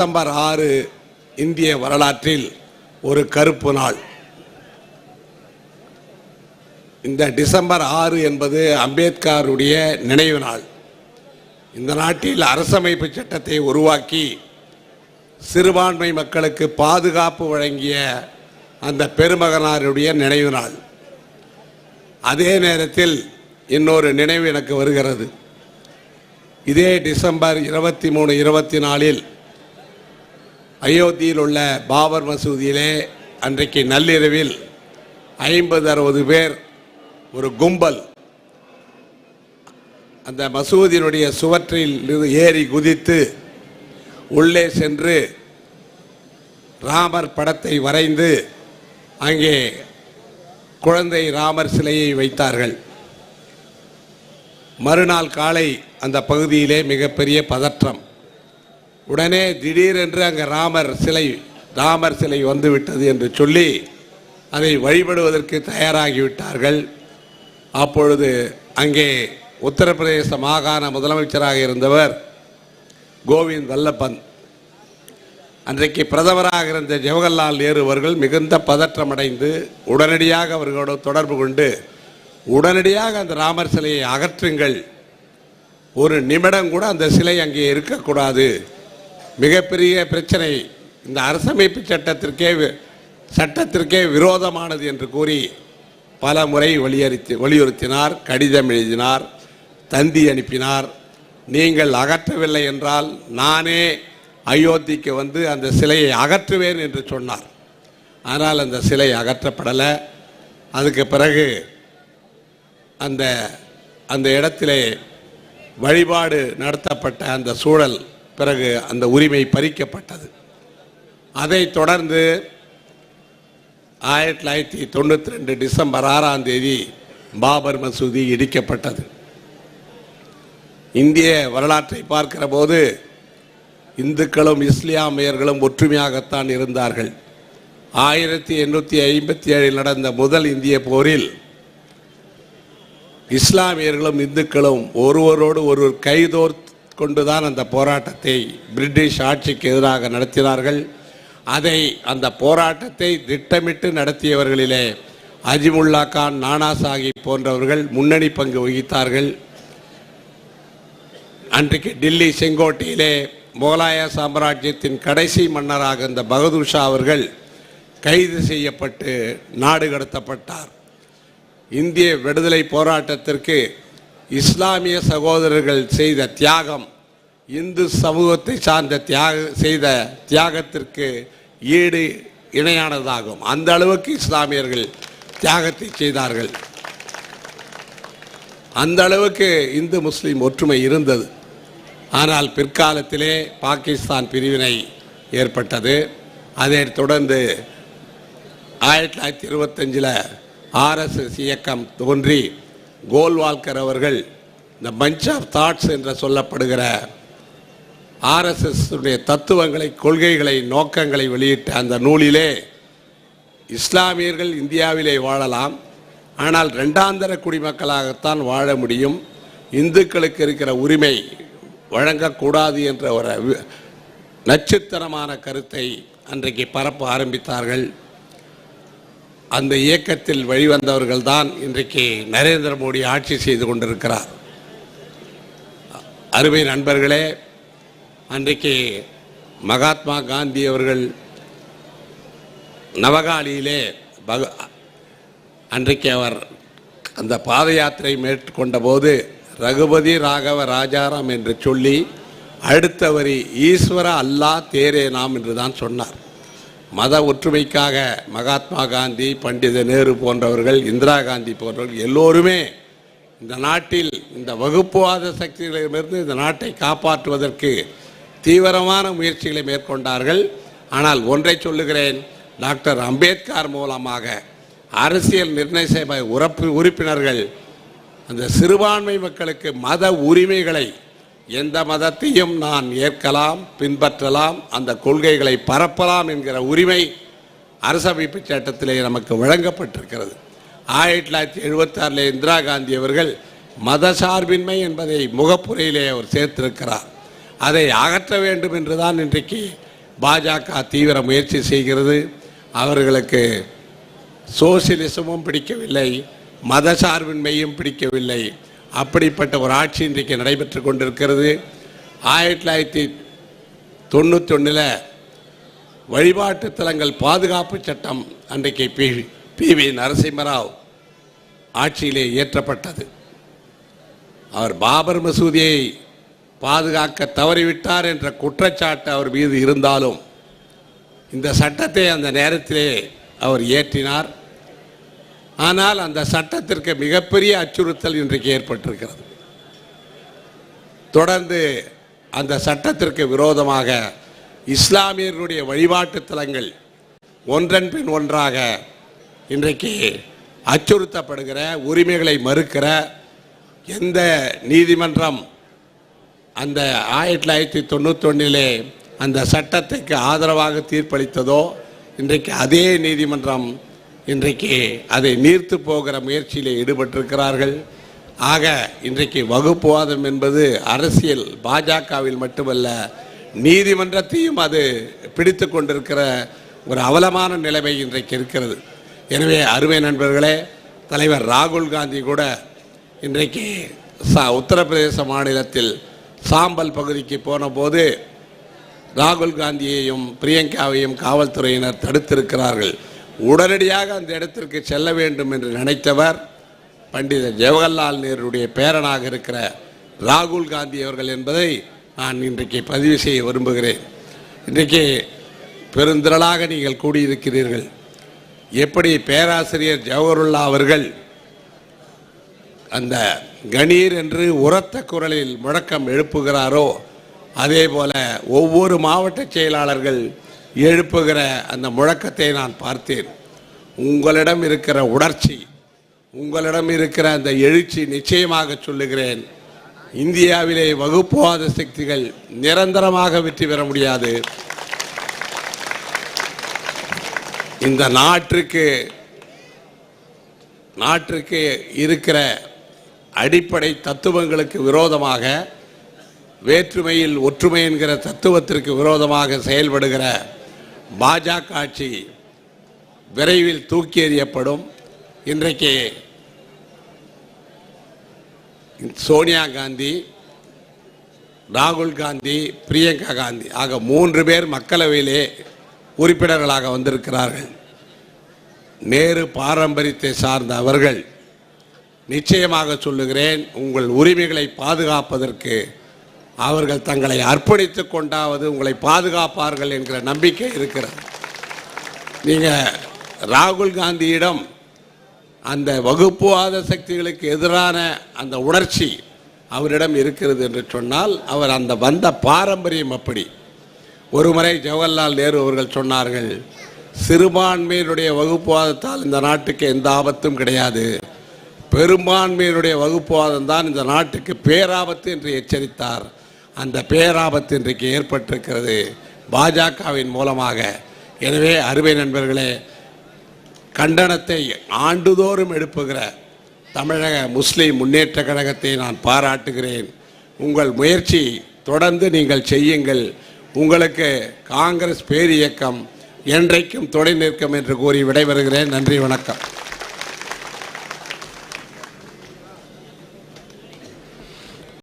September ஆறு இந்திய வரலாற்றில் ஒரு கருப்பு நாள். இந்த டிசம்பர் ஆறு என்பது அம்பேத்கருடைய நினைவு நாள். இந்த நாட்டில் அரசமைப்பு சட்டத்தை உருவாக்கி சிறுபான்மை மக்களுக்கு பாதுகாப்பு வழங்கிய அந்த பெருமகனாருடைய நினைவு நாள். அதே நேரத்தில் இன்னொரு நினைவு எனக்கு வருகிறது. இதே டிசம்பர் இருபத்தி மூணு இருபத்தி நாலில் அயோத்தியில் உள்ள பாபர் மசூதியிலே அன்றைக்கு நள்ளிரவில் ஐம்பது அறுபது பேர் ஒரு கும்பல் அந்த மசூதியினுடைய சுவற்றில் ஏறி குதித்து உள்ளே சென்று ராமர் படத்தை வரைந்து அங்கே குழந்தை ராமர் சிலையை வைத்தார்கள். மறுநாள் காலை அந்த பகுதியிலே மிகப்பெரிய பதற்றம். உடனே திடீரென்று அங்கே ராமர் சிலை ராமர் சிலை வந்துவிட்டது என்று சொல்லி அதை வழிபடுவதற்கு தயாராகிவிட்டார்கள். அப்பொழுது அங்கே உத்தரப்பிரதேச மாகாண முதலமைச்சராக இருந்தவர் கோவிந்த் வல்லப்பன். அன்றைக்கு பிரதமராக இருந்த ஜவஹர்லால் நேரு அவர்கள் மிகுந்த பதற்றமடைந்து உடனடியாக அவர்களோடு தொடர்பு கொண்டு உடனடியாக அந்த ராமர் சிலையை அகற்றுங்கள். ஒரு நிமிடம் கூட அந்த சிலை அங்கே இருக்கக்கூடாது. மிகப்பெரிய பிரச்சனை. இந்த அரசமைப்பு சட்டத்திற்கே வி- சட்டத்திற்கே விரோதமானது என்று கூறி பல முறை வலியுறுத்தி வலியுறுத்தினார் கடிதம் எழுதினார் தந்தி அனுப்பினார். நீங்கள் அகற்றவில்லை என்றால் நானே அயோத்திக்கு வந்து அந்த சிலையை அகற்றுவேன் என்று சொன்னார். ஆனால் அந்த சிலை அகற்றப்படலை. அதுக்கு பிறகு அந்த அந்த இடத்திலே வழிபாடு நடத்தப்பட்ட அந்த சூழல் பிறகு அந்த உரிமை பறிக்கப்பட்டது. அதைத் தொடர்ந்து ஆயிரத்தி தொள்ளாயிரத்தி தொண்ணூற்றி ரெண்டு டிசம்பர் ஆறாம் தேதி பாபர் மசூதி இடிக்கப்பட்டது. இந்திய வரலாற்றை பார்க்கிற போது இந்துக்களும் இஸ்லாமியர்களும் ஒற்றுமையாகத்தான் இருந்தார்கள். ஆயிரத்தி எண்ணூற்றி ஐம்பத்தி ஏழில் நடந்த முதல் இந்திய போரில் இஸ்லாமியர்களும் இந்துக்களும் ஒருவரோடு ஒருவர் கைதோர் கொண்டுதான் அந்த போராட்டத்தை பிரிட்டிஷ் ஆட்சிக்கு எதிராக நடத்தினார்கள். அதை அந்த போராட்டத்தை திட்டமிட்டு நடத்தியவர்களிலே அஜிமுல்லா கான் நானா சாஹிப் போன்றவர்கள் முன்னணி பங்கு வகித்தார்கள். அன்றைக்கு டில்லி செங்கோட்டையிலே முகலாய சாம்ராஜ்யத்தின் கடைசி மன்னராக இருந்த பகதூர் ஷா அவர்கள் கைது செய்யப்பட்டு நாடு கடத்தப்பட்டார். இந்திய விடுதலை போராட்டத்திற்கு இஸ்லாமிய சகோதரர்கள் செய்த தியாகம் இந்து சமூகத்தை சார்ந்த தியாக செய்த தியாகத்திற்கு ஈடு இணையானதாகும். அந்த அளவுக்கு இஸ்லாமியர்கள் தியாகத்தை செய்தார்கள். அந்த அளவுக்கு இந்து முஸ்லீம் ஒற்றுமை இருந்தது. ஆனால் பிற்காலத்திலே பாகிஸ்தான் பிரிவினை ஏற்பட்டது. அதை தொடர்ந்து ஆயிரத்தி தொள்ளாயிரத்தி இருபத்தஞ்சில் ஆர்எஸ்எஸ் இயக்கம் தோன்றி கோல்வால்கர் அவர்கள் இந்த பஞ்ச் ஆஃப் தாட்ஸ் என்று சொல்லப்படுகிற ஆர்எஸ்எஸ் உடைய தத்துவங்களை கொள்கைகளை நோக்கங்களை வெளியிட்ட அந்த நூலிலே இஸ்லாமியர்கள் இந்தியாவிலே வாழலாம். ஆனால் ரெண்டாந்தர குடிமக்களாகத்தான் வாழ முடியும். இந்துக்களுக்கு இருக்கிற உரிமை வழங்கக்கூடாது என்ற ஒரு நட்சத்திரமான நச்சுத்தனமான கருத்தை அன்றைக்கு பரப்ப ஆரம்பித்தார்கள். அந்த இயக்கத்தில் வழிவந்தவர்கள் தான் இன்றைக்கு நரேந்திர மோடி ஆட்சி செய்து கொண்டிருக்கிறார். அருமை நண்பர்களே அன்றைக்கு மகாத்மா காந்தி அவர்கள் நவகாலியிலே பக அன்றைக்கு அவர் அந்த பாத யாத்திரை மேற்கொண்ட போது ரகுபதி ராகவ ராஜாராம் என்று சொல்லி அடுத்த வரி ஈஸ்வர அல்லா தேரே நாம் என்று தான் சொன்னார். மத ஒற்றுமைக்காக மகாத்மா காந்தி பண்டித நேரு போன்றவர்கள் இந்திரா காந்தி போன்றவர்கள் எல்லோருமே இந்த நாட்டில் இந்த வகுப்புவாத சக்திகளிடமிருந்து இந்த நாட்டை காப்பாற்றுவதற்கு தீவிரமான முயற்சிகளை மேற்கொண்டார்கள். ஆனால் ஒன்றை சொல்லுகிறேன் டாக்டர் அம்பேத்கர் மூலமாக அரசியல் நிர்ணய சபை உறுப்பு உறுப்பினர்கள் அந்த சிறுபான்மை மக்களுக்கு மத உரிமைகளை எந்த மதத்தையும் நான் ஏற்கலாம் பின்பற்றலாம் அந்த கொள்கைகளை பரப்பலாம் என்கிற உரிமை அரசமைப்பு சட்டத்திலே நமக்கு வழங்கப்பட்டிருக்கிறது. ஆயிரத்தி தொள்ளாயிரத்தி எழுபத்தாறில் இந்திரா காந்தி அவர்கள் மத சார்பின்மை என்பதை முகப்புரையிலே அவர் சேர்த்திருக்கிறார். அதை அகற்ற வேண்டும் என்றுதான் இன்றைக்கு பாஜக தீவிர முயற்சி செய்கிறது. அவர்களுக்கு சோசியலிசமும் பிடிக்கவில்லை மத சார்பின்மையும் பிடிக்கவில்லை. அப்படிப்பட்ட ஒரு ஆட்சி இன்றைக்கு நடைபெற்று கொண்டிருக்கிறது. ஆயிரத்தி தொள்ளாயிரத்தி தொண்ணூற்றொன்னில் வழிபாட்டு தலங்கள் பாதுகாப்பு சட்டம் அன்றைக்கு பி பி வி நரசிம்மராவ் ஆட்சியிலே இயற்றப்பட்டது. அவர் பாபர் மசூதியை பாதுகாக்க தவறிவிட்டார் என்ற குற்றச்சாட்டு அவர் மீது இருந்தாலும் இந்த சட்டத்தை அந்த நேரத்திலே அவர் இயற்றினார். ஆனால் அந்த சட்டத்திற்கு மிகப்பெரிய அச்சுறுத்தல் இன்றைக்கு ஏற்பட்டிருக்கிறது. தொடர்ந்து அந்த சட்டத்திற்கு விரோதமாக இஸ்லாமியர்களுடைய வழிபாட்டு தலங்கள் ஒன்றன் பின் ஒன்றாக இன்றைக்கு அச்சுறுத்தப்படுகிற உரிமைகளை மறுக்கிற எந்த நீதிமன்றம் அந்த ஆயிரத்தி தொள்ளாயிரத்தி தொண்ணூத்தொன்னிலே அந்த சட்டத்துக்கு ஆதரவாக தீர்ப்பளித்ததோ இன்றைக்கு அதே நீதிமன்றம் இன்றைக்கு அதை நீர்த்து போகிற முயற்சியில் ஈடுபட்டிருக்கிறார்கள். ஆக இன்றைக்கு வகுப்புவாதம் என்பது அரசியல் பாஜகவில் மட்டுமல்ல நீதிமன்றத்தையும் அது பிடித்து கொண்டிருக்கிற ஒரு அவலமான நிலைமை இன்றைக்கு இருக்கிறது. எனவே அருமை நண்பர்களே தலைவர் ராகுல் காந்தி கூட இன்றைக்கு சா உத்தரப்பிரதேச மாநிலத்தில் சாம்பல் பகுதிக்கு போனபோது ராகுல் காந்தியையும் பிரியங்காவையும் காவல்துறையினர் தடுத்திருக்கிறார்கள். உடனடியாக அந்த இடத்திற்கு செல்ல வேண்டும் என்று நினைத்தவர் பண்டித ஜவஹர்லால் நேருடைய பேரனாக இருக்கிற ராகுல் காந்தி அவர்கள் என்பதை நான் இன்றைக்கு பதிவு செய்ய விரும்புகிறேன். இன்றைக்கு பெருந்திரளாக நீங்கள் கூடியிருக்கிறீர்கள். எப்படி பேராசிரியர் ஜவஹருல்லா அவர்கள் அந்த கணீர் என்று உரத்த குரலில் முழக்கம் எழுப்புகிறாரோ அதே போல ஒவ்வொரு மாவட்ட செயலாளர்கள் எழுப்புகிற அந்த முழக்கத்தை நான் பார்த்தேன். உங்களிடம் இருக்கிற உணர்ச்சி உங்களிடம் இருக்கிற அந்த எழுச்சி நிச்சயமாக சொல்லுகிறேன். இந்தியாவிலே வகுப்புவாத சக்திகள் நிரந்தரமாக வெற்றி பெற முடியாது. இந்த நாட்டிற்கு நாட்டிற்கு இருக்கிற அடிப்படை தத்துவங்களுக்கு விரோதமாக வேற்றுமையில் ஒற்றுமை என்கிற தத்துவத்திற்கு விரோதமாக செயல்படுகிற பாஜக ஆட்சி விரைவில் தூக்கி எறியப்படும் இன்றைக்கு சோனியா காந்தி ராகுல் காந்தி பிரியங்கா காந்தி ஆக மூன்று பேர் மக்களவையிலே உறுப்பினர்களாக வந்திருக்கிறார்கள். நேரு பாரம்பரியத்தை சார்ந்த அவர்கள் நிச்சயமாக சொல்லுகிறேன் உங்கள் உரிமைகளை பாதுகாப்பதற்கு அவர்கள் தங்களை அர்ப்பணித்து கொண்டாவது உங்களை பாதுகாப்பார்கள் என்கிற நம்பிக்கை இருக்கிறது. நீங்கள் ராகுல் காந்தியிடம் அந்த வகுப்புவாத சக்திகளுக்கு எதிரான அந்த உணர்ச்சி அவரிடம் இருக்கிறது என்று சொன்னால் அவர் அந்த வந்த பாரம்பரியம் அப்படி. ஒருமுறை ஜவஹர்லால் நேரு அவர்கள் சொன்னார்கள் சிறுபான்மையினுடைய வகுப்புவாதத்தால் இந்த நாட்டுக்கு எந்த ஆபத்தும் கிடையாது. பெரும்பான்மையினுடைய வகுப்புவாதம் தான் இந்த நாட்டுக்கு பேராபத்து என்று எச்சரித்தார். அந்த பேராபத்து இன்றைக்கு ஏற்பட்டிருக்கிறது பாஜகவின் மூலமாக. எனவே அருமை நண்பர்களே கண்டனத்தை ஆண்டுதோறும் எழுப்புகிற தமிழக முஸ்லிம் முன்னேற்ற கழகத்தை நான் பாராட்டுகிறேன். உங்கள் முயற்சி தொடர்ந்து நீங்கள் செய்யுங்கள். உங்களுக்கு காங்கிரஸ் பேரியக்கம் என்றைக்கும் துணை நிற்கும் என்று கூறி விடைபெறுகிறேன். நன்றி வணக்கம்.